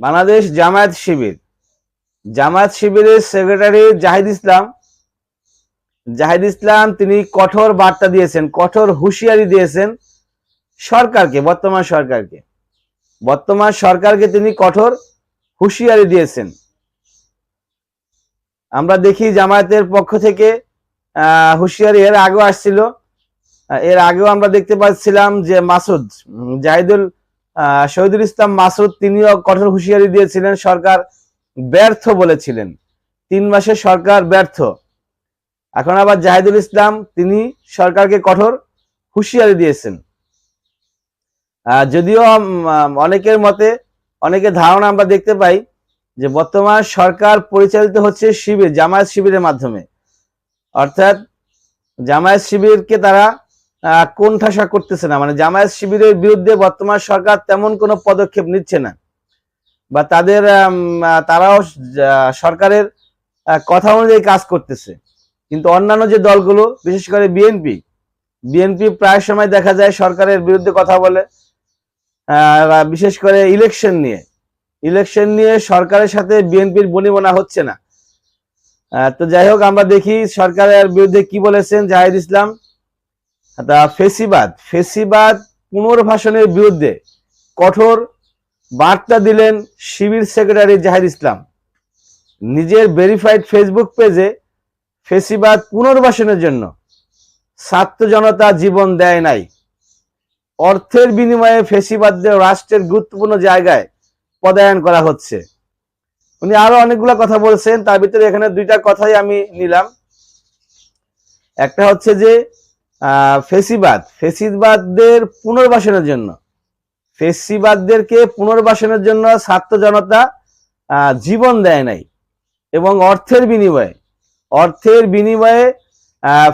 বাংলাদেশ জামায়াত শিবির। জামায়াত শিবিরের সেক্রেটারি জাহিদ ইসলাম। জাহিদ ইসলাম তিনি কঠোর বার্তা দিয়েছেন, কঠোর হুঁশিয়ারি দিয়েছেন সরকারকে, বর্তমান সরকারকে। বর্তমান সরকারকে তিনি কঠোর হুঁশিয়ারি দিয়েছেন। আমরা দেখি জামায়াতের পক্ষ থেকে হুঁশিয়ারি এর আগেও আসছিল। এর আগেও আমরা দেখতে পাচ্ছিলাম যে মাসুদ জাহিদুল শহীদুল ইসলাম মাসুদ তিনিও কঠোর হুঁশিয়ারি দিয়েছিলেন, সরকার ব্যর্থ বলেছিলেন। তিন মাসে সরকার ব্যর্থ। এখন আবার জাহিদুল ইসলাম, তিনি সরকারকে কঠোর হুঁশিয়ারি দিয়েছেন। যদিও অনেকের মতে, অনেকের ধারণা আমরা দেখতে পাই যে বর্তমান সরকার পরিচালিত হচ্ছে শিবির, জামায়াত শিবিরের মাধ্যমে। অর্থাৎ জামায়াত শিবিরকে তারা আহ, কোণঠাসা করতেছে না। মানে জামায়াত শিবিরের বিরুদ্ধে বর্তমান সরকার তেমন কোনো পদক্ষেপ নিচ্ছে না। বা তাদের তারাও সরকারের কথা অনুযায়ী কাজ করতেছে। কিন্তু অন্যান্য যে দলগুলো বিশেষ করে বিএনপি বিএনপি প্রায় সময় দেখা যায় সরকারের বিরুদ্ধে কথা বলে। বিশেষ করে ইলেকশন নিয়ে। ইলেকশন নিয়ে সরকারের সাথে বিএনপির বনিবনা হচ্ছে না। তো যাই হোক আমরা দেখি সরকারের বিরুদ্ধে কি বলেছেন জাহিদ ইসলাম। তা ফেসিবাদ ফেসিবাদ পুনর্বাসনের বিরুদ্ধে কঠোর বার্তা দিলেন শিবির সেক্রেটারি জাহির ইসলাম। নিজের ভেরিফাইড ফেসবুক পেজে ফেসিবাদ পুনর্বাসনের জন্য ছাত্র জনতা জীবন দেয় নাই। অর্থের বিনিময়ে ফেসিবাদদের রাষ্ট্রের গুরুত্বপূর্ণ জায়গায় পদায়ন করা হচ্ছে। উনি আরও অনেকগুলো কথা বলছেন, তার ভিতরে এখানে দুইটা কথাই আমি নিলাম। একটা হচ্ছে যে ফেসিবাদ। ফেসিবাদদের পুনর্বাসনের জন্য। ফেসিবাদদেরকে পুনর্বাসনের জন্য ছাত্র জনতা জীবন দেয় নাই এবং অর্থের বিনিময়ে অর্থের বিনিময়ে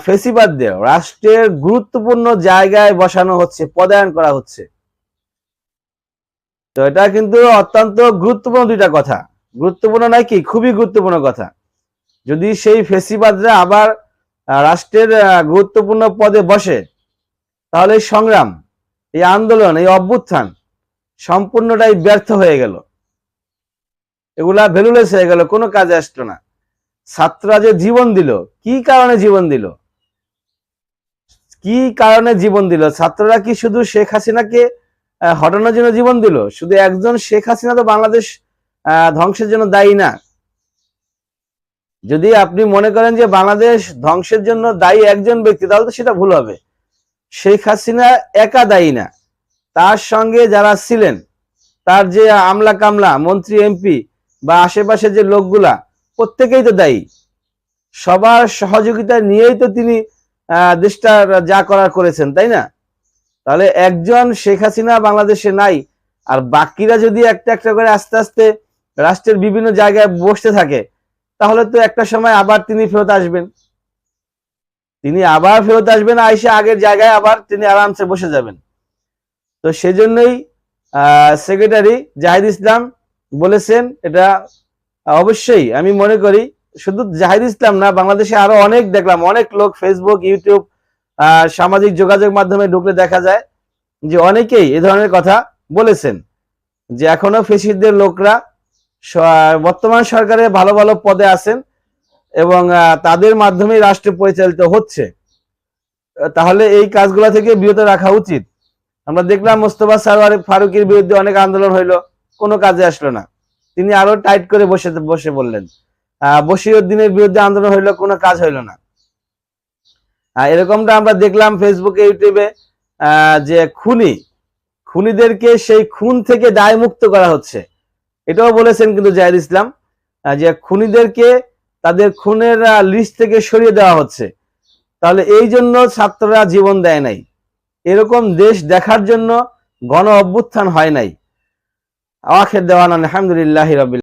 ফেসিবাদদের রাষ্ট্রের গুরুত্বপূর্ণ জায়গায় বসানো হচ্ছে, পদায়ন করা হচ্ছে। তো এটা কিন্তু অত্যন্ত গুরুত্বপূর্ণ দুইটা কথা। গুরুত্বপূর্ণ নয় কি? খুবই গুরুত্বপূর্ণ কথা। যদি সেই ফেসিবাদরা আবার রাষ্ট্রের গুরুত্বপূর্ণ পদে বসে। তাহলে এই সংগ্রাম, এই আন্দোলন, এই অভ্যুত্থান সম্পূর্ণটাই ব্যর্থ হয়ে গেল। এগুলা ভ্যালুলেস হয়ে গেল, কোনো কাজে আসলো না। ছাত্ররা যে জীবন দিল, কি কারণে জীবন দিল? কি কারণে জীবন দিল? ছাত্ররা কি শুধু শেখ হাসিনাকে হটানোর জন্য জীবন দিল? শুধু একজন শেখ হাসিনা তো বাংলাদেশ ধ্বংসের জন্য দায়ী না। যদি আপনি মনে করেন যে বাংলাদেশ ধ্বংসের জন্য দায়ী একজন ব্যক্তি তাহলে তো সেটা ভুল হবে। শেখ হাসিনা একা দায়ী না। তার সঙ্গে যারা ছিলেন তার যে আমলা কামলা মন্ত্রী এমপি বা আশেপাশে যে লোকগুলা প্রত্যেকেই তো দায়ী। সবার সহযোগিতা নিয়েই তো তিনি আহ, দেশটার যা করার করেছেন তাই না? তাহলে একজন শেখ হাসিনা বাংলাদেশে নাই আর বাকিরা যদি একটা একটা করে আস্তে আস্তে রাষ্ট্রের বিভিন্ন জায়গায় বসতে থাকে তাহলে তো একটা সময় আবার তিনি ফেরত আসবেন। তিনি আবার ফেরত আসবেন আইসে আগের জায়গায় আবার তিনি আরামসে বসে যাবেন। তো সেজন্যই সেক্রেটারি জাহিদ ইসলাম বলেছেন, এটা অবশ্যই আমি মনে করি, শুধু জাহিদ ইসলাম না, বাংলাদেশে আরও অনেক দেখলাম, অনেক লোক ফেসবুক ইউটিউব সামাজিক যোগাযোগ মাধ্যমে ঢুকলে দেখা যায় যে অনেকেই এ ধরনের কথা বলেছেন যে এখনও ফেসিদের লোকরা বর্তমান সরকারে ভালো ভালো পদে আছেন এবং তাদের মাধ্যমে রাষ্ট্র পরিচালিত হচ্ছে। তাহলে এই কাজগুলো থেকে বিরত রাখা উচিত। আমরা দেখলাম মোস্তফা সারোয়ার ফারুকের বিরুদ্ধে অনেক আন্দোলন হইল, কোনো কাজে আসলো না। তিনি আরও টাইট করে বসে বসে বললেন বসিরুদ্দিনের বিরুদ্ধে আন্দোলন হইল, কোনো কাজ হইল না। এরকমটা আমরা দেখলাম ফেসবুকে ইউটিউবে যে খুনি, খুনিদেরকে সেই খুন থেকে দায় মুক্ত করা হচ্ছে। এটাও বলেছেন কিন্তু জাহিদ ইসলাম যে খুনিদেরকে তাদের খুনের লিস্ট থেকে সরিয়ে দেওয়া হচ্ছে। তাহলে এই জন্য ছাত্ররা জীবন দেয় নাই। এরকম দেশ দেখার জন্য গণ অভ্যুত্থান হয় নাই। আওয়াখের দেওয়ান আলহামদুলিল্লাহ রবিল